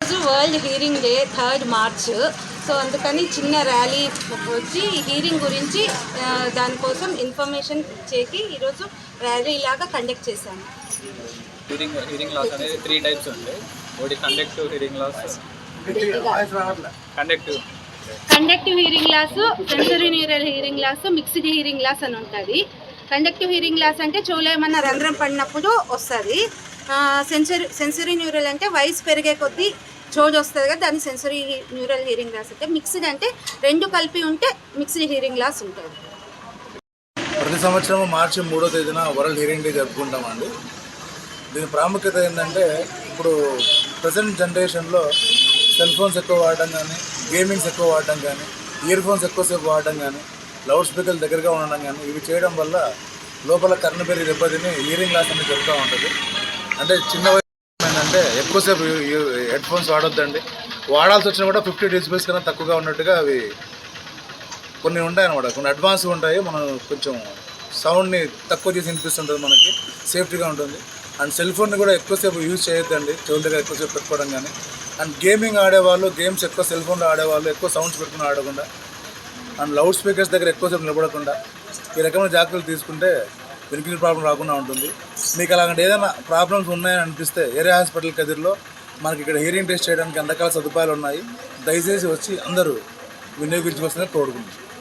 రోజు world hearing day third March so అందుకని చిన్న ర్యాలీ వచ్చి హీరింగ్ గురించి దానికోసం ఇన్ఫర్మేషన్ ఇచ్చేకి ఈరోజు ర్యాలీ లాగా కండక్ట్ చేశాము. హీరింగ్ హీరింగ్ లాస్ అనేది త్రీ టైప్స్ ఉంటాయి ఒకటి conductive hearing loss conductive conductive hearing loss sensory neural hearing loss mixed hearing loss అని ఉంటుంది. కండక్టివ్ హీరింగ్ లాస్ అంటే చెవులో ఏమన్నా రంధ్రం పడినప్పుడు వస్తుంది. సెన్సరీ సెన్సరీ న్యూరల్ అంటే వయసు పెరిగే కొద్దీ చోజ్ వస్తుంది కదా దాన్ని సెన్సరీ న్యూరల్ హీరింగ్ లాస్ అంటే మిక్స్డ్ అంటే రెండు కలిపి ఉంటే మిక్స్డ్ హీరింగ్ లాస్ ఉంటుంది. ప్రతి సంవత్సరం మార్చి మూడో తేదీన వరల్డ్ హీరింగ్ డే జరుపుకుంటామండి. దీని ప్రాముఖ్యత ఏంటంటే ఇప్పుడు ప్రజెంట్ జనరేషన్లో సెల్ ఫోన్స్ ఎక్కువ వాడడం కానీ గేమింగ్స్ ఎక్కువ వాడడం కానీ ఇయర్ ఫోన్స్ ఎక్కువసేపు వాడడం కానీ లౌడ్ స్పీకర్లు దగ్గరగా ఉండడం కానీ ఇవి చేయడం వల్ల లోపల కర్ణ పెరిగి దెబ్బతిని ఇయరింగ్ లాస్ అనేది జరుగుతూ ఉంటుంది. అంటే చిన్న ఏంటంటే ఎక్కువసేపు హెడ్ ఫోన్స్ వాడొద్దండి. వాడాల్సి వచ్చినా కూడా ఫిఫ్టీ డెసిబెల్స్ కన్నా తక్కువగా ఉన్నట్టుగా అవి కొన్ని ఉంటాయి అనమాట కొన్ని అడ్వాన్స్ ఉంటాయి. మనం కొంచెం సౌండ్ని తక్కువ చేసి వినిపిస్తుంటుంది మనకి. సేఫ్టీగా ఉంటుంది. అండ్ సెల్ ఫోన్ని కూడా ఎక్కువసేపు యూజ్ చేయొద్దండి. చెవుల దగ్గర ఎక్కువసేపు పెట్టుకోవడం కానీ. అండ్ గేమింగ్ ఆడేవాళ్ళు గేమ్స్ ఎక్కువ సెల్ ఫోన్లో ఆడేవాళ్ళు ఎక్కువ సౌండ్స్ పెట్టుకుని ఆడకుండా అండ్ లౌడ్ స్పీకర్స్ దగ్గర ఎక్కువసేపు నిలబడకుండా ఈ రకమైన జాగ్రత్తలు తీసుకుంటే వినికిడి ప్రాబ్లం రాకుండా ఉంటుంది. మీకు అలాంటి ఏదైనా ప్రాబ్లమ్స్ ఉన్నాయని అనిపిస్తే ఏరియా హాస్పిటల్ కదిరిలో మనకి ఇక్కడ హియరింగ్ టెస్ట్ చేయడానికి అన్ని రకాల సదుపాయాలు ఉన్నాయి దయచేసి వచ్చి అందరూ వినియోగించుకోవాల్సిన కోరుకుంటున్నాను